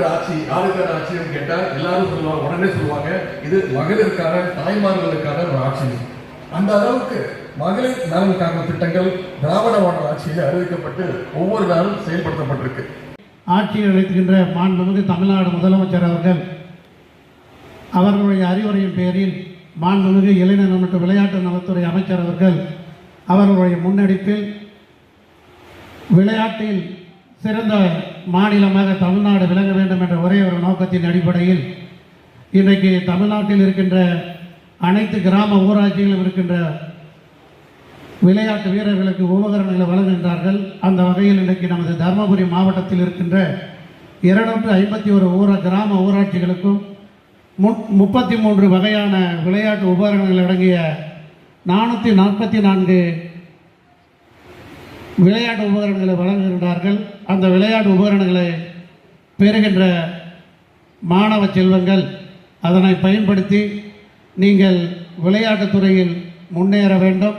ஆட்சி யாருக்கான ஆட்சின்னு கேட்டா எல்லாரும் சொல்லுவாங்க உடனே சொல்லுவாங்க இது மகளிருக்கான தாய்மார்களுக்கான ஒரு ஆட்சி. அந்த அளவுக்கு மகளிர் நலனுக்கான திட்டங்கள் திராவிட மாடல் ஆட்சியில் அறிவிக்கப்பட்டு ஒவ்வொரு நாளும் செயல்படுத்தப்பட்டிருக்கு. ஆட்சியில் அழைத்துகின்ற மாண்புமிகு தமிழ்நாடு முதலமைச்சர் அவர்கள் அவர்களுடைய அறிவுரையின் பேரில் மாண்புமிகு இளைஞர் மற்றும் விளையாட்டு நலத்துறை அமைச்சர் அவர்கள் அவர்களுடைய முன்னெடுப்பில் விளையாட்டில் சிறந்த மாநிலமாக தமிழ்நாடு விளங்க வேண்டும் என்ற ஒரே ஒரு நோக்கத்தின் அடிப்படையில் இன்றைக்கு தமிழ்நாட்டில் இருக்கின்ற அனைத்து கிராம ஊராட்சிகளிலும் இருக்கின்ற விளையாட்டு வீரர்களுக்கு உபகரணங்களை வழங்குகின்றார்கள். அந்த வகையில் இன்றைக்கு நமது தருமபுரி மாவட்டத்தில் இருக்கின்ற இருநூற்று ஐம்பத்தி ஒரு ஊர கிராம ஊராட்சிகளுக்கும் மு- முப்பத்தி மூன்று வகையான விளையாட்டு உபகரணங்கள் அடங்கிய நானூற்றி நாற்பத்தி நான்கு விளையாட்டு உபகரணங்களை வழங்குகின்றார்கள். அந்த விளையாட்டு உபகரணங்களை பெறுகின்ற மாணவ செல்வங்கள் அதனை பயன்படுத்தி நீங்கள் விளையாட்டுத் துறையில் முன்னேற வேண்டும்.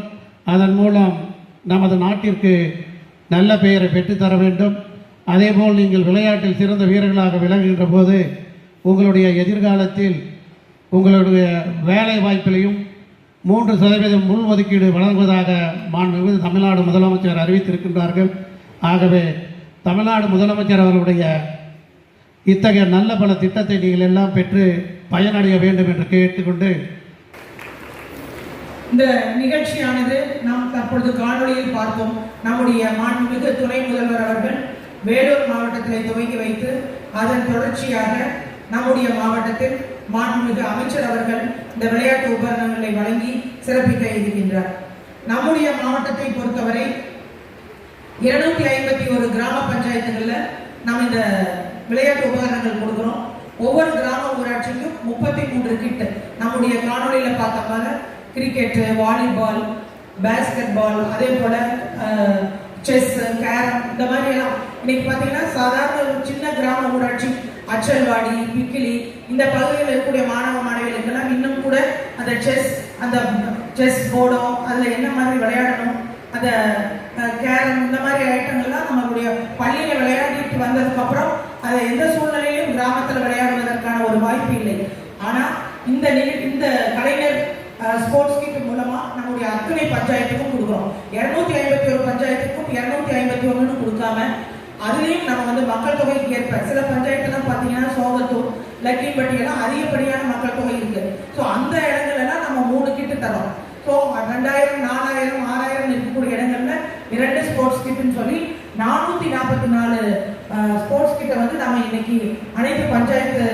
அதன் மூலம் நமது நாட்டிற்கு நல்ல பெயரை பெற்றுத்தர வேண்டும். அதேபோல் நீங்கள் விளையாட்டில் சிறந்த வீரர்களாக விளங்குகின்ற போது உங்களுடைய எதிர்காலத்தில் உங்களுடைய வேலை வாய்ப்பிலையும் மூன்று சதவீதம் உள் ஒதுக்கீடு வழங்குவதாக மாண்புமிகு தமிழ்நாடு முதலமைச்சர் அறிவித்திருக்கின்றார்கள். ஆகவே தமிழ்நாடு முதலமைச்சர் அவர்களுடைய இத்தகைய நல்ல பல திட்டத்தை நீங்கள் எல்லாம் பெற்று பயனடைய வேண்டும் என்று கேட்டுக்கொண்டு இந்த நிகழ்ச்சியானது நாம் தற்பொழுது காணொலியில் பார்த்தோம். நம்முடைய மாண்புமிகு துணை முதல்வர் அவர்கள் வேலூர் மாவட்டத்திலே துவங்கி வைத்து அதன் தொடர்ச்சியாக நம்முடைய மாவட்டத்தில் மாண்புமிகு அமைச்சர் அவர்கள் இந்த விளையாட்டு உபகரணங்களை வழங்கி சிறப்பிக்க இருக்கின்றார். நம்முடைய மாவட்டத்தை பொறுத்தவரை இருநூத்தி ஐம்பத்தி ஒரு கிராம பஞ்சாயத்துகளில் நம்ம இந்த விளையாட்டு உபகரணங்கள் கொடுக்குறோம். ஒவ்வொரு கிராம ஊராட்சிக்கும் முப்பத்தி மூன்று கிட் நம்முடைய காணொளியில பார்த்த மாதிரி கிரிக்கெட் வாலிபால் பேஸ்கெட் பால் அதே போல செஸ் கேரம் இந்த மாதிரி எல்லாம். இன்னைக்கு பார்த்தீங்கன்னா சாதாரண ஒரு சின்ன கிராம ஊராட்சி அச்சல்வாடி பிக்கிலி இந்த பகுதியில் இருக்கக்கூடிய மாணவ மாணவிகளுக்கெல்லாம் இன்னும் கூட அந்த செஸ் அந்த செஸ் போர்டோ அதில் என்ன மாதிரி விளையாடணும் அந்த கேரம் இந்த மாதிரி ஐட்டங்கள்லாம் நம்மளுடைய பள்ளியில் விளையாடிட்டு வந்ததுக்கு அப்புறம் அதை எந்த சூழ்நிலையிலும் கிராமத்தில் விளையாடுவதற்கான ஒரு வாய்ப்பு இல்லை. ஆனால் இந்த நிக- இந்த கலைஞர் ஸ்போர்ட்ஸ் கிட் மூலமாக நம்முடைய அத்தனை பஞ்சாயத்துக்கும் கொடுக்குறோம். இரநூத்தி ஐம்பத்தி ஒரு பஞ்சாயத்துக்கும் இரநூத்தி ஐம்பத்தி ஒன்றுன்னு கொடுக்காம அதுலேயும் நம்ம வந்து மக்கள் தொகைக்கு ஏற்ப சில பஞ்சாயத்துலாம் பார்த்தீங்கன்னா சோகத்தூர் லக்கிம்பட்டி எல்லாம் அதிகப்படியான மக்கள் தொகை இருக்கு. ஸோ அந்த இடங்கள்ல எல்லாம் நம்ம மூணு கிட்டு தரோம். ஸோ ரெண்டாயிரம் நாலாயிரம் ஆறாயிரம் இருக்கக்கூடிய இடங்கள்ல இரண்டு ஸ்போர்ட்ஸ் கிட்னு சொல்லி நானூத்தி நாற்பத்தி நாலு ஸ்போர்ட்ஸ் கிட்ட வந்து நம்ம இன்னைக்கு அனைத்து பஞ்சாயத்து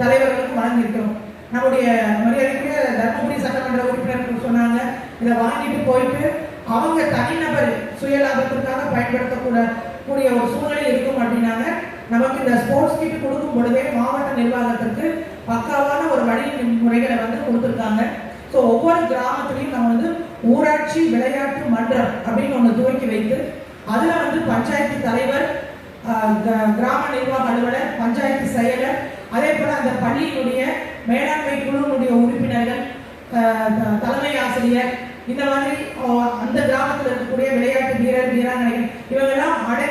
தலைவர்களுக்கும் வழங்கியிருக்கிறோம். நம்முடைய மரியாதைக்குரிய தர்மபுரி சட்டமன்ற உறுப்பினர்கள் சொன்னாங்க இதை வாங்கிட்டு போயிட்டு அவங்க தனிநபர் சுயலாபத்திற்காக பயன்படுத்தக்கூட கூடிய ஒரு சூழ்நிலை இருக்கும் அப்படின்னாங்க நமக்கு இந்த ஸ்போர்ட்ஸ் கிட் கொடுக்கும் பொழுதே மாவட்ட நிர்வாகத்திற்கு பக்காவான ஒரு வழி முறைகளை வந்து கொடுத்துருக்காங்க. ஸோ ஒவ்வொரு கிராமத்துலையும் நம்ம வந்து ஊராட்சி விளையாட்டு மன்றம் அப்படின்னு ஒன்று துவக்கி வைத்து அதில் வந்து பஞ்சாயத்து தலைவர் கிராம நிர்வாக அலுவலர் பஞ்சாயத்து செயலர் அதே போல் அந்த பள்ளியினுடைய மேலாண்மை குழுவினுடைய உறுப்பினர்கள் தலைமை ஆசிரியர் இந்த மாதிரி அந்த கிராமத்தில் இருக்கக்கூடிய விளையாட்டு வீரர் வீராங்கனைகள் இவங்க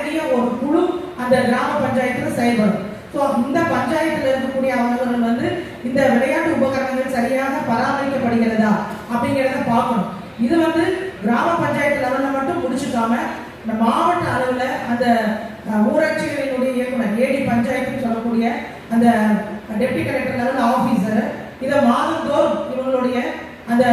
அடங்கிய ஒரு குழு அந்த கிராம பஞ்சாயத்துல செயல்படும். ஸோ இந்த பஞ்சாயத்துல இருக்கக்கூடிய அவர்கள் வந்து இந்த விளையாட்டு உபகரணங்கள் சரியாக பராமரிக்கப்படுகிறதா அப்படிங்கிறத பார்க்கணும். இது வந்து கிராம பஞ்சாயத்து லெவல்ல மட்டும் முடிச்சுக்காம இந்த மாவட்ட அளவுல அந்த ஊராட்சிகளினுடைய இயக்குனர் ஏடி பஞ்சாயத்துன்னு சொல்லக்கூடிய அந்த டெப்டி கலெக்டர் லெவல் ஆஃபீஸர் இதை மாதந்தோறும் இவங்களுடைய அந்த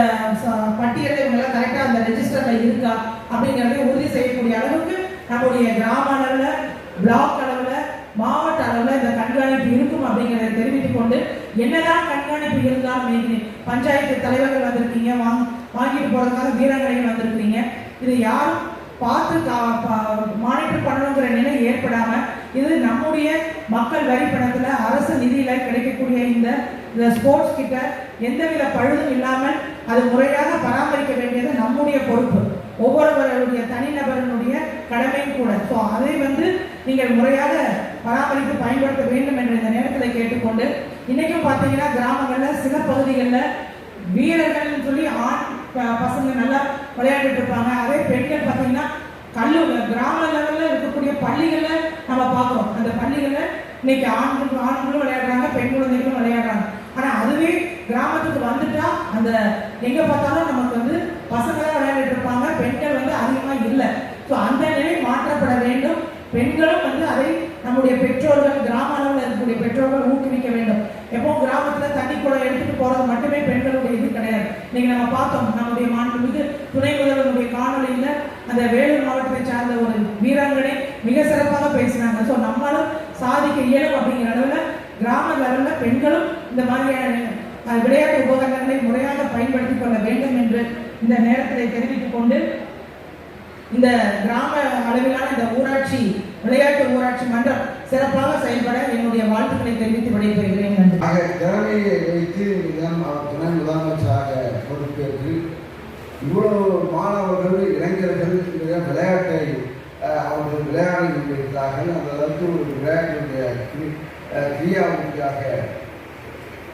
ச- பட்டியலை கரெக்டாக அந்த ரெஜிஸ்டர்ல இருக்கா அப்படிங்கிறதை உறுதி செய்யக்கூடிய அளவுக்கு நம்முடைய கிராம அளவில் பிளாக் அளவில் மாவட்ட அளவில் இந்த கண்காணிப்பு இருக்கும் அப்படிங்கிறத தெரிவித்துக் கொண்டு என்னதான் கண்காணிப்பு இருந்தாலும் பஞ்சாயத்து தலைவர்கள் வந்திருக்கீங்க வாங்க வாங்கிட்டு போறதுக்காக வீரங்களையும் வந்திருக்கீங்க இது யாரும் பார்த்து மானிட்டர் பண்ணணுங்கிற நிலை ஏற்படாம இது நம்முடைய மக்கள் வரி பணத்துல அரசு நிதியில கிடைக்கக்கூடிய இந்த இந்த ஸ்போர்ட்ஸ் கிட்ட எந்தவித பழுதும் இல்லாமல் அது முறையாக பராமரிக்க வேண்டியது நம்முடைய பொறுப்பு. ஒவ்வொருவருடைய தனிநபரினுடைய கடமையும் கூட. ஸோ அதை வந்து நீங்கள் முறையாக பராமரித்து பயன்படுத்த வேண்டும் என்ற இந்த நேரத்தில் கேட்டுக்கொண்டு இன்னைக்கும் பார்த்தீங்கன்னா கிராமங்களில் சில பகுதிகளில் வீரர்கள்னு சொல்லி ஆண் ப- பசங்க நல்லா விளையாண்டுட்டு இருப்பாங்க. அதே பெண்கள் பார்த்தீங்கன்னா கல்லு கிராம லெவலில் இருக்கக்கூடிய பள்ளிகளில் நம்ம பார்க்குறோம் அந்த பள்ளிகளில் இன்னைக்கு ஆண்கள் ஆண்களும் விளையாடுறாங்க பெண் குழந்தைகளும் விளையாடுறாங்க. ஆனால் அதுவே கிராமத்துக்கு வந்துட்டா அந்த எங்கே பார்த்தாலும் நமக்கு வந்து பசங்களாக விளையாடிட்டு இருப்பாங்க பெண்கள் வந்து அதிகமா இல்லை ஸோ அந்த நிலை மாற்றப்பட வேண்டும் பெண்களும் வந்து அதை நம்முடைய பெற்றோர்கள் கிராம அளவில் இருக்கக்கூடிய பெற்றோர்கள் ஊக்குவிக்க வேண்டும். எப்போ கிராமத்துல தண்ணி குடம் எடுத்துட்டு போறது மட்டுமே பெண்களுடைய இது கிடையாது. நீங்க நம்ம பார்த்தோம் நம்முடைய மாண்புமிகு துணை முதல்வருடைய காணொலியில அந்த வேலூர் மாவட்டத்தை சார்ந்த ஒரு வீராங்கனை மிக சிறப்பாக பேசினாங்க. ஸோ நம்மளும் சாதிக்க இயலும் அப்படிங்கிற அளவுல கிராம லெவல்ல பெண்களும் இந்த மாதிரியான விளையாட்டு உபகரணங்களை முறையாக பயன்படுத்திக் கொள்ள வேண்டும் என்று இந்த நேரத்தில் தெரிவித்துக் கொண்டு இந்த கிராம அளவிலான இந்த ஊராட்சி விளையாட்டு ஊராட்சி மன்றம் சிறப்பாக செயல்பட என்னுடைய வாழ்த்துக்களை தெரிவித்து விடைபெறுகிறேன். நன்றி. ஆக திறமையை வைத்து நிலம் அவர் துணை முதலமைச்சராக பொறுப்பேற்று இவ்வளவு மாணவர்கள் இளைஞர்கள் விளையாட்டை அவர்கள் விளையாடி கொண்டிருக்கிறார்கள் அந்த அளவுக்கு ஒரு விளையாட்டுடைய கிரியாவுக்காக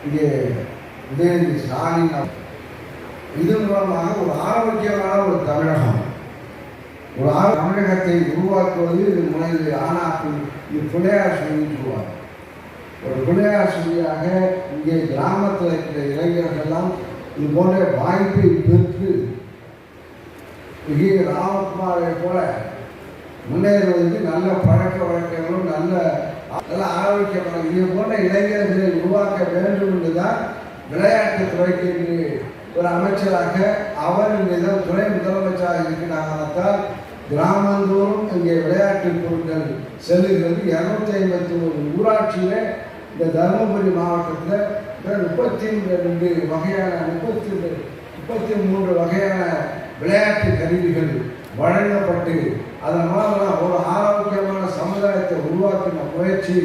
இங்கே உதயநிதி ஸ்டாலின் இதன் இது மூலமாக ஒரு ஆரோக்கியமான ஒரு தமிழகம். ஒரு ஆ- தமிழகத்தை உருவாக்குவது இது முனைது ஆனால் இது பிள்ளையார் சொல்லி ஒரு பிள்ளையார் சொல்லியாக இங்கே கிராமத்தில் இருக்கிற இளைஞர்கள்லாம் இது போன்ற வாய்ப்பை பெற்று இங்கே ராமகுமாரை போல முன்னேறுவதற்கு நல்ல பழக்க வழக்கங்களும் நல்ல நல்ல ஆரோக்கியமான இது போன்ற இளைஞர்களை உருவாக்க வேண்டும் என்றுதான் விளையாட்டு துறைக்கு ஒரு அமைச்சராக அவர் இந்த துணை முதலமைச்சராக இருக்கிறாங்கத்தால் கிராமந்தோறும் இங்கே விளையாட்டு பொருட்கள் செல்லுகிறது. இரநூத்தி ஐம்பத்தி ஒரு ஊராட்சியில் இந்த தருமபுரி மாவட்டத்தில் முப்பத்தி ரெண்டு வகையான முப்பத்தி முப்பத்தி மூன்று வகையான விளையாட்டு கருவிகள் வழங்கப்பட்டு அதன் மூலமாக ஒரு ஆரோக்கியமான சமுதாயத்தை உருவாக்கின முயற்சி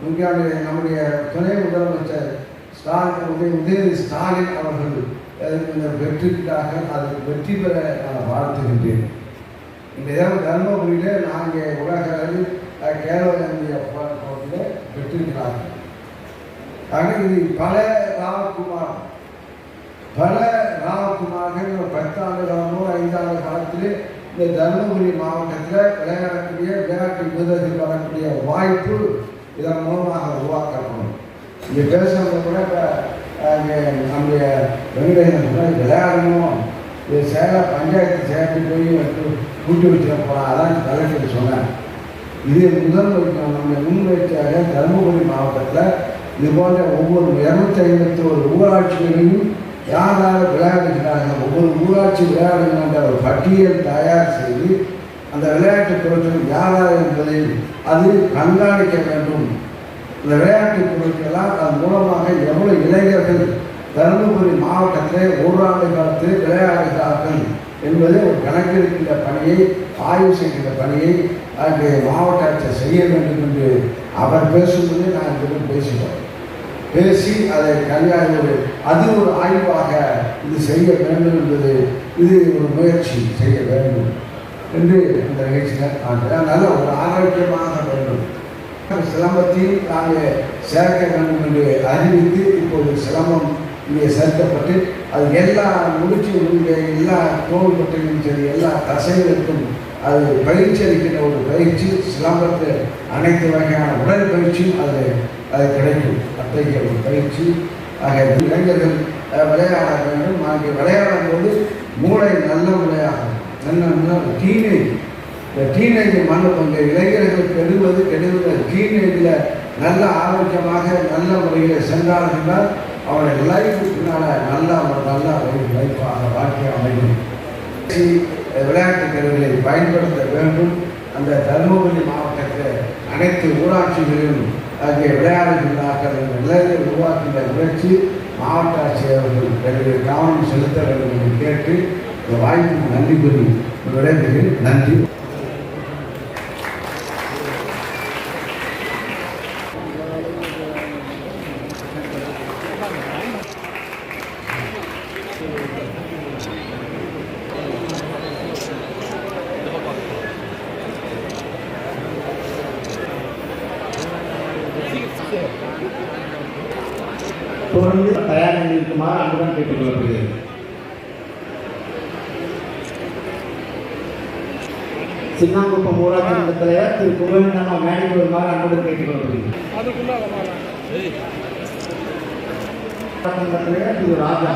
நம்முடைய நம்முடைய துணை முதலமைச்சர் ஸ்டாலின் உதய உதயநிதி ஸ்டாலின் அவர்கள் வெற்றிக்காக அதற்கு வெற்றி பெற நான் வாழ்த்துகின்றேன். இந்த இடம் நான் நாங்கள் உலக அளவில் அஹ், கேரள இந்திய போட்டியில் பெற்றிருக்கிறார்கள். ஆக இது பல ராமகுமார் பல ராமகுமார்கள் பத்தாண்டு காலமோ ஐந்தாண்டு காலத்திலே இந்த தருமபுரி மாவட்டத்தில் விளையாடக்கூடிய விளையாட்டு வீரர்கள் வரக்கூடிய வாய்ப்பு இதன் மூலமாக உருவாக்கப்படும். இங்கே பேசுறது கூட இப்போ அங்கே நம்முடைய வெங்கடேசன் விளையாடணும். இது சேலம் பஞ்சாயத்து சேர்த்து போய் வந்து கூட்டி வச்சுக்க போகிறான் அதான் கலெக்டர் சொன்னேன் இது முதல் நம்ம முன்வைச்சாக தருமபுரி மாவட்டத்தில் இது போன்ற ஒவ்வொரு இரநூத்தி ஐம்பத்தி ஒரு ஊராட்சிகளையும் யார் யார் விளையாடுகிறாங்க ஒவ்வொரு ஊராட்சி விளையாடுகின்ற ஒரு பட்டியல் தயார் செய்து அந்த விளையாட்டு பொருட்கள் யார் யார் என்பதை அது கண்காணிக்க வேண்டும். இந்த விளையாட்டு பொருட்களால் அதன் மூலமாக எவ்வளோ இளைஞர்கள் தருமபுரி மாவட்டத்திலே ஓராண்டு காலத்தில் விளையாடுகிறார்கள் என்பது ஒரு கணக்கெடுக்கின்ற பணியை ஆய்வு செய்கின்ற பணியை அங்கே மாவட்ட ஆட்சியர் செய்ய வேண்டும் என்று அவர் பேசும்போது நான் இதில் பேசினோம் பேசி அதை கல்யாணம் அது ஒரு ஆய்வாக இது செய்ய வேண்டும் என்பது இது ஒரு முயற்சி செய்ய வேண்டும் என்று இந்த நிகழ்ச்சியில் நான் நல்ல ஒரு ஆரோக்கியமாக வேண்டும். சிலம்பத்தில் நாங்கள் சேர்க்க வேண்டும் என்று அறிவித்து இப்போது சிலம்பம் இங்கே சேர்க்கப்பட்டு அது எல்லா முடிச்சு இங்கே எல்லா தோல்பட்டையும் சரி எல்லா தசைகளுக்கும் அது பயிற்சி அளிக்கின்ற ஒரு பயிற்சி சிலம்பத்தில் அனைத்து வகையான உடற்பயிற்சியும் அதில் அது கிடைக்கும். அத்தகைய ஒரு பயிற்சி. ஆக இளைஞர்கள் விளையாட வேண்டும் அங்கே விளையாடும் போது மூளை நல்ல விளையாடும். நல்ல டீனேஜ் இந்த டீனேஜ் மண்ணும் கொஞ்சம் இளைஞர்கள் கெடுவது கெடுவது டீனேஜில் நல்ல ஆரோக்கியமாக நல்ல முறையில் சென்றார்கள் அவருடைய லைஃபு பின்னால் நல்ல ஒரு நல்ல ஒரு லைஃபாக வாழ்க்கை அமையும். விளையாட்டு கருவிகளை பயன்படுத்த வேண்டும். அந்த தருமபுரி மாவட்டத்தில் அனைத்து ஊராட்சிகளிலும் அங்கே விளையாடுகின்றார்கள் என்ற நிலையை உருவாக்கின்ற முயற்சி மாவட்ட ஆட்சியர்கள் அவர்கள் கவனம் செலுத்த வேண்டும் என்று கேட்டு இந்த வாய்ப்புக்கு நன்றி கூறி விடைபெறுகிறேன். நன்றி தொடர்ந்து தயார் இருக்குமாறு அன்புடன் கேட்டுக்கொள்ளப்படுகிறது சின்னாங்குப்பம் ஊராட்சி மன்ற தலைவர் திரு குமரண்ணா மேடைக்கு வருமாறு அன்புடன் தலைவர் திரு ராஜா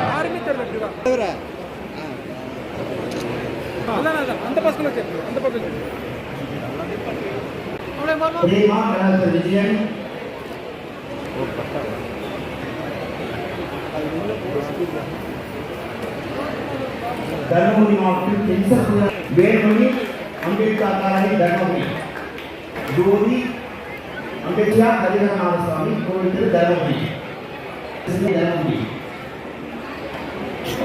விஜயன் தருமபுரி மாவட்டத்தில் தென்செல்வ வேல்மணி அம்பேத்கர் காலனி தர்மபுரி. ஜோதி அம்பேத்கர் ஹரிகரநாத சுவாமி கோவில் திரு தர்மபுரி. சின்ன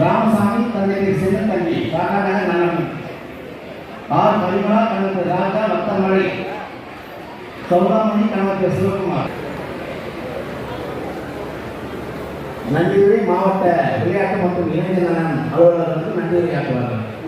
ராமசாமி தந்தை சிவன் தம்பி காக்காநகர் நலம் ஆர் பரிமளா கணக்கு ராஜா வத்தமலை. சௌராமணி கணக்கு சிவகுமார். நன்றியுரை மாவட்ட விளையாட்டு மற்றும் இளைஞர் நலன் அலுவலர்களுக்கு நன்றி உரையாற்றுவார்கள்